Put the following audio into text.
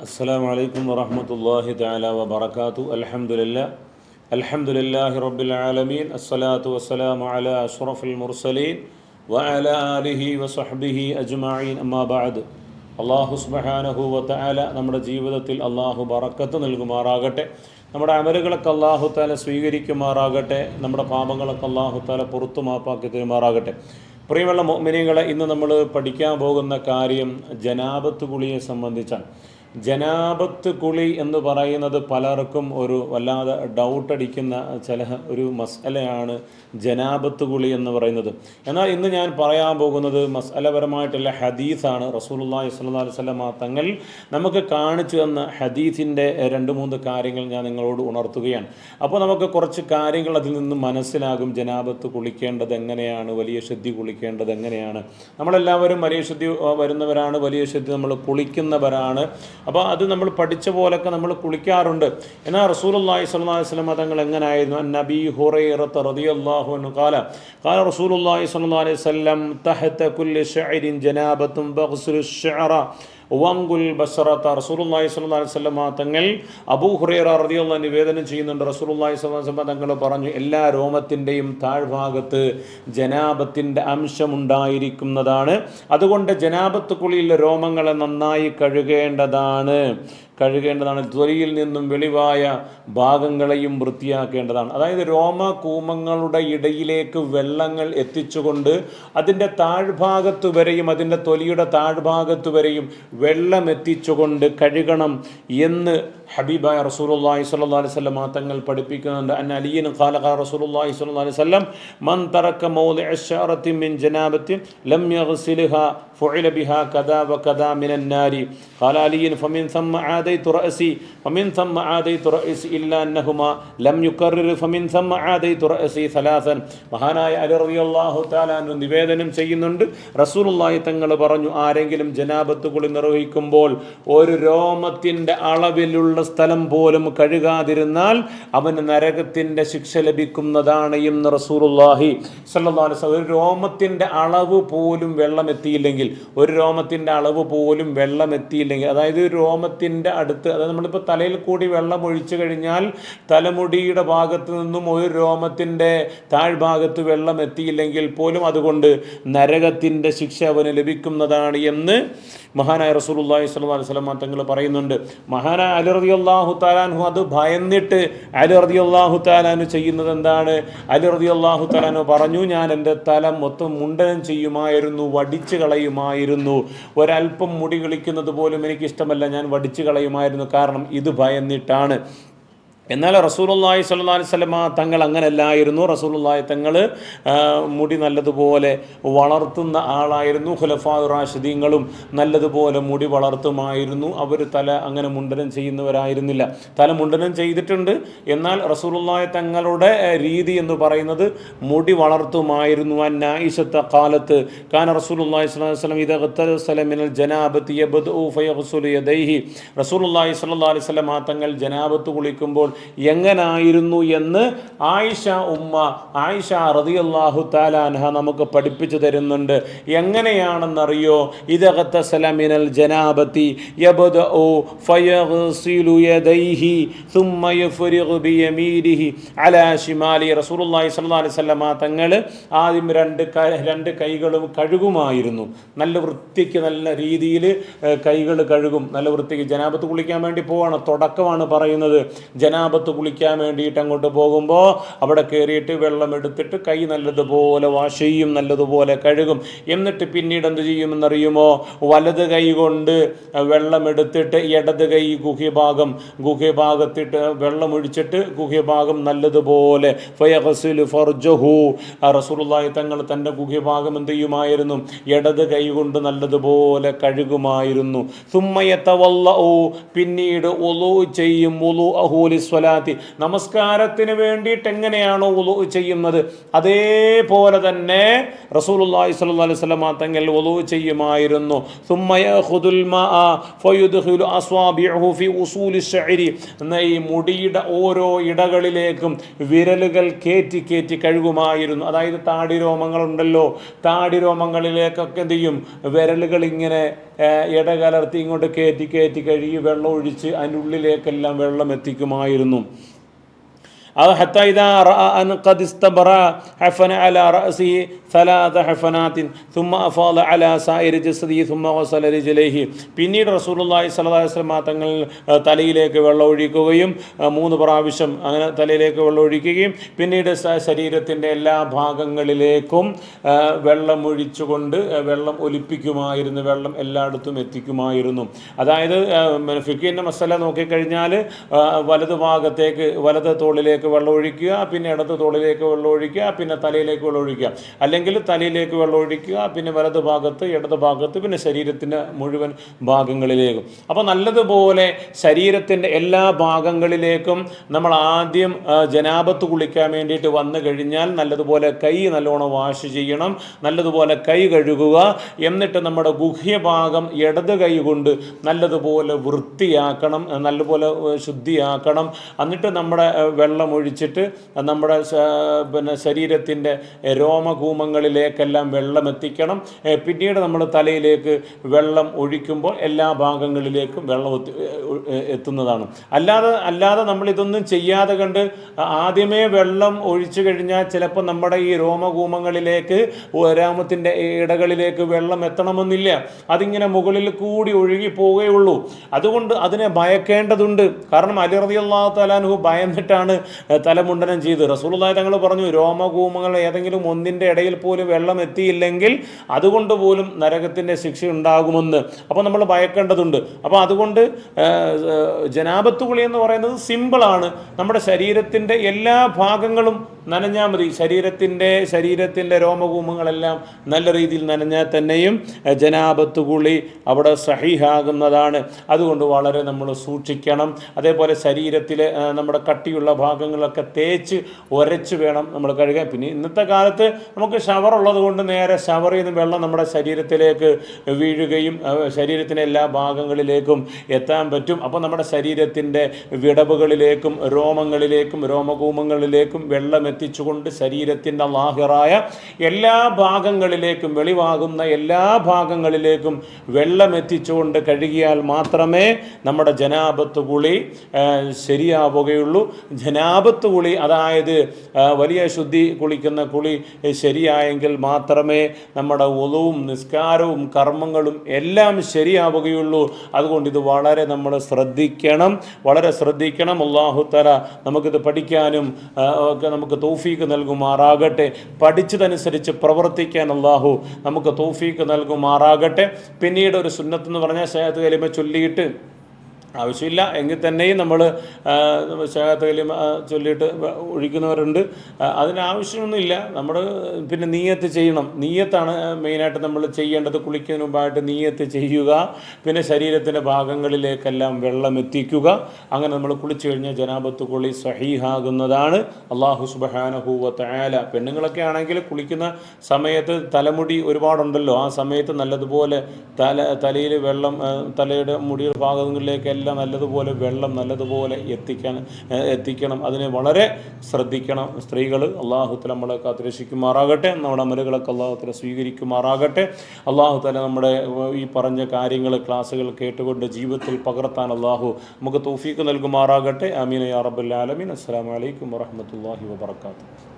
السلام عليكم ورحمة الله تعالى وبركاته الحمد لله الحمد لله رب العالمين الصلاة والسلام على أشرف المرسلين وعلى آله وصحبه أجمعين أما بعد അള്ളാഹു സുബഹാനഹു വത്തആല നമ്മുടെ ജീവിതത്തിൽ അള്ളാഹു ബറക്കത്ത് നൽകുമാറാകട്ടെ നമ്മുടെ അമലുകളൊക്കെ അള്ളാഹു താല സ്വീകരിക്കുമാറാകട്ടെ നമ്മുടെ പാപങ്ങളൊക്കെ അള്ളാഹു താല പുറത്തു മാപ്പാക്കി തരുമാറാകട്ടെ പ്രിയമുള്ള മോമിനികളെ ഇന്ന് നമ്മൾ പഠിക്കാൻ പോകുന്ന കാര്യം ജനാപത്ത് കുളിയെ സംബന്ധിച്ചാണ് ജനാപത്ത് കുളി എന്ന് പറയുന്നത് പലർക്കും ഒരു വല്ലാതെ ഡൗട്ട് അടിക്കുന്ന ചില ഒരു മസലയാണ് ജനാപത്ത് കുളി എന്ന് പറയുന്നത്. എന്നാൽ ഇന്ന് ഞാൻ പറയാൻ പോകുന്നത് മസലപരമായിട്ടുള്ള ഹദീസാണ്. സ്വല്ലല്ലാഹി അലൈഹി വസല്ലമ തങ്ങൾ നമുക്ക് കാണിച്ചു തന്ന ഹദീസിന്റെ രണ്ട് മൂന്ന് കാര്യങ്ങൾ ഞാൻ നിങ്ങളോട് ഉണർത്തുകയാണ്. അപ്പോൾ നമുക്ക് കുറച്ച് കാര്യങ്ങൾ അതിൽ നിന്ന് മനസ്സിലാകും. ജനാപത്ത് കുളിക്കേണ്ടത് എങ്ങനെയാണ്? വലിയ ശുദ്ധി കുളിക്കേണ്ടത് എങ്ങനെയാണ്? നമ്മളെല്ലാവരും വലിയ ശുദ്ധി വരുന്നവരാണ്. വലിയ ശുദ്ധി നമ്മൾ കുളിക്കുന്നവരാണ്. അപ്പോൾ അത് നമ്മൾ പഠിച്ച പോലൊക്കെ നമ്മൾ കുളിക്കാറുണ്ട്. എന്നാൽ റസൂലുള്ളാഹി സ്വല്ലല്ലാഹി വസല്ലം തങ്ങൾ എങ്ങനെയായിരുന്നു നബി ഹുറൈറത്ത് റളിയല്ലാഹു അൻഹു ഖാല ഖാല റസൂലുള്ളാഹി സ്വല്ലല്ലാഹി അലൈഹി വസല്ലം തഹത കുല്ലി ശഅരിൻ ജനാബത്തും ബഗ്സുൽ ശഅറ വങ്കുൽ ബസറത്ത റസൂലുള്ളാഹി സ്വല്ലല്ലാഹി അലൈഹി വസല്ലം തങ്ങൾ അബൂ ഹുറൈറ റളിയല്ലാഹു നിവേദനം ചെയ്യുന്നുണ്ട്. റസൂലുള്ളാഹി സ്വല്ലല്ലാഹി അലൈഹി വസല്ലം തങ്ങൾ പറഞ്ഞു എല്ലാ രോമത്തിന്റെയും താഴ്ഭാഗത്ത് ജനാബത്തിന്റെ അംശമുണ്ടായിരിക്കുന്നതാണ്. അതുകൊണ്ട് ജനാബത്ത് കുളിയിലെ രോമങ്ങളെ നന്നായി കഴുകേണ്ടതാണ്. കഴുകേണ്ടതാണ്. ത്വരിയിൽ നിന്നും വെളിവായ ഭാഗങ്ങളെയും വൃത്തിയാക്കേണ്ടതാണ്. അതായത് രോമ കൂമങ്ങളുടെ ഇടയിലേക്ക് വെള്ളങ്ങൾ എത്തിച്ചുകൊണ്ട് അതിന്റെ താഴ്ഭാഗത്തു വരെയും അതിന്റെ തൊലിയുടെ താഴ്ഭാഗത്തു വരെയും വെള്ളം എത്തിച്ചുകൊണ്ട് കഴുകണം എന്ന് ഹബീബായ റസൂലുള്ളാഹി സ്വല്ലല്ലാഹു അലൈഹി വസല്ലം തങ്ങൾ പഠിപ്പിക്കുന്നുണ്ട്. അൻ ഖാല ഖാലഖ റസൂലുള്ളാഹി സ്വല്ലല്ലാഹു അലൈഹി വസല്ലം മൻ തറക്ക മൗദിഅ അശ്ശറത്തി മിൻ ജനാബതി ലം യഗ്സിലഹ ഫുഇല ബിഹാ കദാ വകദാ മിനൻ നാരി. ഖാല അലിയൻ ഫമിൻ തമ്മ ആദൈതു റഅസി ഫമിൻ തമ്മ ആദൈതു റഅസി ഇല്ലാ അന്നഹുമാ ലം യുകർറിർ ഫമിൻ തമ്മ ആദൈതു റഅസി സലാസൻ. മഹാനായ അലി റളിയല്ലാഹു തആല അൻഹു നിവേദനം ചെയ്യുന്നുണ്ട്. റസൂലുള്ളാഹി തങ്ങൾ പറഞ്ഞു ആരെങ്കിലും ജനാബത്ത് കുളി നിർവഹിക്കുമ്പോൾ ഒരു രോമത്തിന്റെ അളവിലുള്ള സ്ഥലം പോലും കഴുകാതിരുന്നാൽ അവന് നരകത്തിന്റെ ശിക്ഷ ലഭിക്കുന്നതാണ് എന്ന് റസൂറുല്ലാഹി വസല്ലം ഒരു രോമത്തിന്റെ അളവ് പോലും വെള്ളം എത്തിയില്ലെങ്കിൽ ഒരു രോമത്തിന്റെ അളവ് പോലും വെള്ളം എത്തിയില്ലെങ്കിൽ അതായത് രോമത്തിന്റെ അടുത്ത് അതായത് നമ്മളിപ്പോൾ തലയിൽ കൂടി വെള്ളം ഒഴിച്ചു കഴിഞ്ഞാൽ തലമുടിയുടെ ഭാഗത്ത് നിന്നും ഒരു രോമത്തിന്റെ താഴ്ഭാഗത്ത് വെള്ളം എത്തിയില്ലെങ്കിൽ പോലും അതുകൊണ്ട് നരകത്തിന്റെ ശിക്ഷ അവന് ലഭിക്കുന്നതാണ് എന്ന് മഹാനായ റസൂലുള്ളാഹി സ്വല്ലല്ലാഹി അലൈഹി വസല്ലം തങ്ങൾ പറയുന്നുണ്ട്. മഹാനായ അലി റളിയല്ലാഹു താലാൻഹു അത് ഭയന്നിട്ട് അലി റളിയല്ലാഹു തആലാനു ചെയ്യുന്നത് എന്താണ്? അലി റളിയല്ലാഹു തആലാനു പറഞ്ഞു ഞാൻ എന്റെ തല മൊത്തം മുണ്ടനം ചെയ്യുമായിരുന്നു വടിച്ചു കളയുമായിരുന്നു. ഒരല്പം മുടി കളിക്കുന്നത് പോലും എനിക്കിഷ്ടമല്ല ഞാൻ വടിച്ചു കളയുമായിരുന്നു. കാരണം ഇത് ഭയന്നിട്ടാണ്. എന്നാൽ റസൂലുള്ളാഹി സ്വല്ലല്ലാഹി അലൈഹി വസല്ലമ തങ്ങൾ അങ്ങനെയല്ലായിരുന്നു. റസൂലുള്ളാഹി തങ്ങൾ മുടി നല്ലതുപോലെ വളർത്തുന്ന ആളായിരുന്നു. ഖുലഫാ റാഷിദീങ്ങളും നല്ലതുപോലെ മുടി വളർത്തുമായിരുന്നു. അവർ തല അങ്ങനെ മുണ്ടനം ചെയ്യുന്നവരായിരുന്നില്ല. തല മുണ്ടനം ചെയ്തിട്ടുണ്ട്. എന്നാൽ റസൂലുള്ളാഹി തങ്ങളുടെ ആ, രീതി എന്ന് പറയുന്നത് മുടി വളർത്തുമായിരുന്നു. അന്നായിഷത്ത കാലത്ത് കാന റസൂലുള്ളാഹി സ്വല്ലല്ലാഹി അലൈഹി വസല്ലം ഇദ മിനൽ ജനാബത്തി യബ്ദഉ ഫയഗ്സുലു യദൈഹി. റസൂലുള്ളാഹി സ്വല്ലല്ലാഹി അലൈഹി തങ്ങൾ ജനാബത്ത് കുളിക്കുമ്പോൾ എങ്ങനായിരുന്നു എന്ന് ആയിഷ ഉമ്മ ആയിഷ റളിയല്ലാഹു തആല അൻഹ നമുക്ക് പഠിപ്പിച്ചു തരുന്നുണ്ട് എങ്ങനെയാണെന്നറിയോ ഇദ മിനൽ ജനാബത്തി യബ്ദഉ ഫയഗ്സിലു യദൈഹി ثم يفرغ بيمينه على شماله റസൂലുള്ളാഹി സ്വല്ലല്ലാഹി അലൈഹി വസല്ലമ തങ്ങൾ ആദ്യം രണ്ട് ക- രണ്ട് കൈകളും കഴുകുമായിരുന്നു നല്ല വൃത്തിക്ക് നല്ല രീതിയിൽ കൈകൾ കഴുകും നല്ല വൃത്തിക്ക് ജനാബത്ത് കുളിക്കാൻ വേണ്ടി പോവാണ് തുടക്കമാണ് പറയുന്നത് ജനാബത്ത് കുളിക്കാൻ വേണ്ടിയിട്ട് അങ്ങോട്ട് പോകുമ്പോൾ അവിടെ കയറിയിട്ട് വെള്ളം എടുത്തിട്ട് കൈ നല്ലതുപോലെ വാഷ് ചെയ്യും നല്ലതുപോലെ കഴുകും. എന്നിട്ട് പിന്നീട് എന്ത് ചെയ്യുമെന്നറിയുമോ? വലത് കൈ കൊണ്ട് വെള്ളം എടുത്തിട്ട് ഇടത് കൈ ഗുഹ്യഭാഗം ഗുഹ്യഭാഗത്തിട്ട് വെള്ളം ഒഴിച്ചിട്ട് ഗുഹ്യഭാഗം നല്ലതുപോലെ ആ റസൂലുള്ളാഹി തങ്ങൾ തന്റെ ഗുഹ്യഭാഗം എന്ത് ചെയ്യുമായിരുന്നു? ഇടത് കൈ കൊണ്ട് നല്ലതുപോലെ കഴുകുമായിരുന്നു. സുമ്മയത്തവല്ലഉ പിന്നീട് ഒലു ചെയ്യും ഒലു അഹൂലി സ്വലാത്തി. നമസ്കാരത്തിന് വേണ്ടിയിട്ട് എങ്ങനെയാണോ ഉലു ചെയ്യുന്നത്? അതേപോലെ തന്നെ റസൂലുള്ളാഹി സ്വല്ലല്ലാഹി അലൈഹി വസല്ലം തങ്ങൾ ഉലു ചെയ്യുമായിരുന്നു. ഈ മുടിയുടെ ഓരോ ഇടകളിലേക്കും വിരലുകൾ കയറ്റി കയറ്റി കഴുകുമായിരുന്നു. അതായത് താടി രോമങ്ങളുണ്ടല്ലോ. താടി രോമങ്ങളിലേക്കൊക്കെ എന്ത് ചെയ്യും? വിരലുകൾ ഇങ്ങനെ ഇടകലർത്തി ഇങ്ങോട്ട് കയറ്റി കയറ്റി കഴുകി വെള്ളം ഒഴിച്ച് അതിനുള്ളിലേക്കെല്ലാം വെള്ളം എത്തിക്കുമായിരുന്നു. أو പിന്നീട് തങ്ങൾ തലയിലേക്ക് വെള്ളം ഒഴിക്കുകയും മൂന്ന് പ്രാവശ്യം അങ്ങനെ തലയിലേക്ക് വെള്ളം ഒഴിക്കുകയും പിന്നീട് ശരീരത്തിന്റെ എല്ലാ ഭാഗങ്ങളിലേക്കും വെള്ളം ഒഴിച്ചുകൊണ്ട് വെള്ളം ഒലിപ്പിക്കുമായിരുന്നു വെള്ളം എല്ലായിടത്തും എത്തിക്കുമായിരുന്നു. അതായത് ഫിക്കിന്റെ മസല നോക്കിക്കഴിഞ്ഞാൽ വലതു ഭാഗത്തേക്ക് വലത് തോളിലേക്ക് വെള്ളം ഒഴിക്കുക പിന്നെ ഇടത് തോളിലേക്ക് വെള്ളം ഒഴിക്കുക പിന്നെ തലയിലേക്ക് വെള്ളം ഒഴിക്കുക. അല്ലെങ്കിൽ തലയിലേക്ക് വെള്ളം ഒഴിക്കുക പിന്നെ വലത് ഭാഗത്ത് ഇടത് ഭാഗത്ത് പിന്നെ ശരീരത്തിന്റെ മുഴുവൻ ഭാഗങ്ങളിലേക്കും. അപ്പോൾ നല്ലതുപോലെ ശരീരത്തിന്റെ എല്ലാ ഭാഗങ്ങളിലേക്കും നമ്മൾ ആദ്യം ജനാപത്ത് കുളിക്കാൻ വേണ്ടിയിട്ട് വന്നു കഴിഞ്ഞാൽ നല്ലതുപോലെ കൈ നല്ലോണം വാഷ് ചെയ്യണം നല്ലതുപോലെ കൈ കഴുകുക എന്നിട്ട് നമ്മുടെ ഗുഹ്യഭാഗം ഇടത് കൈ കൊണ്ട് നല്ലതുപോലെ വൃത്തിയാക്കണം നല്ലതുപോലെ ശുദ്ധിയാക്കണം. എന്നിട്ട് നമ്മുടെ വെള്ളം ഒഴിച്ചിട്ട് നമ്മുടെ പിന്നെ ശരീരത്തിന്റെ രോമകൂമങ്ങളിലേക്കെല്ലാം വെള്ളം എത്തിക്കണം പിന്നീട് നമ്മൾ തലയിലേക്ക് വെള്ളം ഒഴിക്കുമ്പോൾ എല്ലാ ഭാഗങ്ങളിലേക്കും വെള്ളം എത്തി- എത്തുന്നതാണ്. അല്ലാതെ അല്ലാതെ നമ്മൾ ഇതൊന്നും ചെയ്യാതെ കണ്ട് ആദ്യമേ വെള്ളം ഒഴിച്ചു കഴിഞ്ഞാൽ ചിലപ്പോൾ നമ്മുടെ ഈ രോമകൂമങ്ങളിലേക്ക് രാമത്തിന്റെ ഇടകളിലേക്ക് വെള്ളം എത്തണമെന്നില്ല. അതിങ്ങനെ മുകളിൽ കൂടി ഒഴുകി പോവുകയുള്ളൂ. അതുകൊണ്ട് അതിനെ ഭയക്കേണ്ടതുണ്ട്. കാരണം അലി റതി അള്ളാഹു തലാനുഹു ഭയന്നിട്ടാണ് തലമുണ്ടനം ചെയ്തു. റസൂലുള്ളാഹി തങ്ങൾ പറഞ്ഞു രോമകൂമങ്ങൾ ഏതെങ്കിലും ഒന്നിന്റെ ഇടയിൽ പോലും വെള്ളം എത്തിയില്ലെങ്കിൽ അതുകൊണ്ട് പോലും നരകത്തിന്റെ ശിക്ഷ ഉണ്ടാകുമെന്ന്. അപ്പോൾ നമ്മൾ ഭയക്കേണ്ടതുണ്ട്. അപ്പോൾ അതുകൊണ്ട് ജനാപത്ത് കുളി എന്ന് പറയുന്നത് സിമ്പിളാണ് നമ്മുടെ ശരീരത്തിന്റെ എല്ലാ ഭാഗങ്ങളും നനഞ്ഞാൽ മതി. ശരീരത്തിന്റെ ശരീരത്തിന്റെ രോമകൂമങ്ങളെല്ലാം നല്ല രീതിയിൽ നനഞ്ഞാൽ തന്നെയും ജനാപത്ത് കുളി അവിടെ സഹിഹാകുന്നതാണ്. അതുകൊണ്ട് വളരെ നമ്മൾ സൂക്ഷിക്കണം. അതേപോലെ ശരീരത്തിലെ നമ്മുടെ കട്ടിയുള്ള ഭാഗങ്ങളൊക്കെ തേച്ച് ഉരച്ച് വേണം നമ്മൾ കഴുകാൻ. പിന്നെ ഇന്നത്തെ കാലത്ത് നമുക്ക് ഷവർ ഉള്ളത് കൊണ്ട് നേരെ ഷവറിൽ നിന്ന് വെള്ളം നമ്മുടെ ശരീരത്തിലേക്ക് വീഴുകയും ശരീരത്തിന്റെ എല്ലാ ഭാഗങ്ങളിലേക്കും എത്താൻ പറ്റും. അപ്പോൾ നമ്മുടെ ശരീരത്തിന്റെ വിടവുകളിലേക്കും രോമങ്ങളിലേക്കും രോമകൂമങ്ങളിലേക്കും വെള്ളം എത്തിച്ചുകൊണ്ട് ശരീരത്തിന്റെ ലാഹിറായ എല്ലാ ഭാഗങ്ങളിലേക്കും വെളിവാകുന്ന എല്ലാ ഭാഗങ്ങളിലേക്കും വെള്ളം എത്തിച്ചുകൊണ്ട് കഴുകിയാൽ മാത്രമേ നമ്മുടെ ജനാപത്ത് കുളി ശരിയാവുകയുള്ളൂ. ശരിയാവുകയുള്ളൂ ജനാപത്ത് കുളി അതായത് വലിയ ശുദ്ധി കുളിക്കുന്ന കുളി ശരിയായെങ്കിൽ മാത്രമേ നമ്മുടെ ഒതുവും നിസ്കാരവും കർമ്മങ്ങളും എല്ലാം ശരിയാവുകയുള്ളൂ. അതുകൊണ്ട് ഇത് വളരെ നമ്മൾ ശ്രദ്ധിക്കണം. വളരെ ശ്രദ്ധിക്കണം. അള്ളാഹുത്തല നമുക്കിത് പഠിക്കാനും ഒക്കെ നമുക്ക് തൗഫീക്ക് നൽകുമാറാകട്ടെ. പഠിച്ചതനുസരിച്ച് പ്രവർത്തിക്കാൻ അള്ളാഹു നമുക്ക് തൗഫീക്ക് നൽകുമാറാകട്ടെ. പിന്നീട് ഒരു സുന്നത്ത് എന്ന് പറഞ്ഞാൽ ശേഖത്ത് കലിമ ചൊല്ലിയിട്ട് ആവശ്യമില്ല. എങ്കിൽ തന്നെയും നമ്മൾ ശേഖത്ത് കലിമ ആ, ചൊല്ലിയിട്ട് ഒഴിക്കുന്നവരുണ്ട്. അതിനാവശ്യമൊന്നുമില്ല നമ്മൾ പിന്നെ നീയത്ത് ചെയ്യണം. നീയത്താണ് മെയിനായിട്ട് നമ്മൾ ചെയ്യേണ്ടത്. കുളിക്കുന്നതിന് മുമ്പായിട്ട് നീയത്ത് ചെയ്യുക. പിന്നെ ശരീരത്തിന്റെ ഭാഗങ്ങളിലേക്കെല്ലാം വെള്ളം എത്തിക്കുക അങ്ങനെ നമ്മൾ കുളിച്ചു കഴിഞ്ഞാൽ ജനാപത്ത് കുളി സഹീഹാകുന്നതാണ്. അള്ളാഹു സുബഹാനഹൂവ തയാല പെണ്ണുങ്ങളൊക്കെ ആണെങ്കിൽ കുളിക്കുന്ന സമയത്ത് തലമുടി ഒരുപാടുണ്ടല്ലോ. ആ സമയത്ത് നല്ലതുപോലെ തല തലയിൽ വെള്ളം തലയുടെ മുടിയുടെ ഭാഗങ്ങളിലേക്കെല്ലാം നല്ലതുപോലെ വെള്ളം നല്ലതുപോലെ എത്തിക്കാൻ എത്തിക്കണം. അതിനെ വളരെ ശ്രദ്ധിക്കണം. സ്ത്രീകൾ അള്ളാഹുത്തല നമ്മളെ കാത്തുരക്ഷിക്കുമാറാകട്ടെ. നമ്മുടെ അമലുകളൊക്കെ അള്ളാഹുത്തല സ്വീകരിക്കുമാറാകട്ടെ. അള്ളാഹുത്തല നമ്മുടെ ഈ പറഞ്ഞ കാര്യങ്ങൾ ക്ലാസ്സുകൾ കേട്ടുകൊണ്ട് ജീവിതത്തിൽ പകർത്താൻ അള്ളാഹു നമുക്ക് തോഫീക്ക് നൽകുമാറാകട്ടെ. അമീൻ യാ റബ്ബൽ ആലമീൻ. അസ്സലാമു അലൈക്കും വറഹ്മത്തുള്ളാഹി വബറകാതുഹു.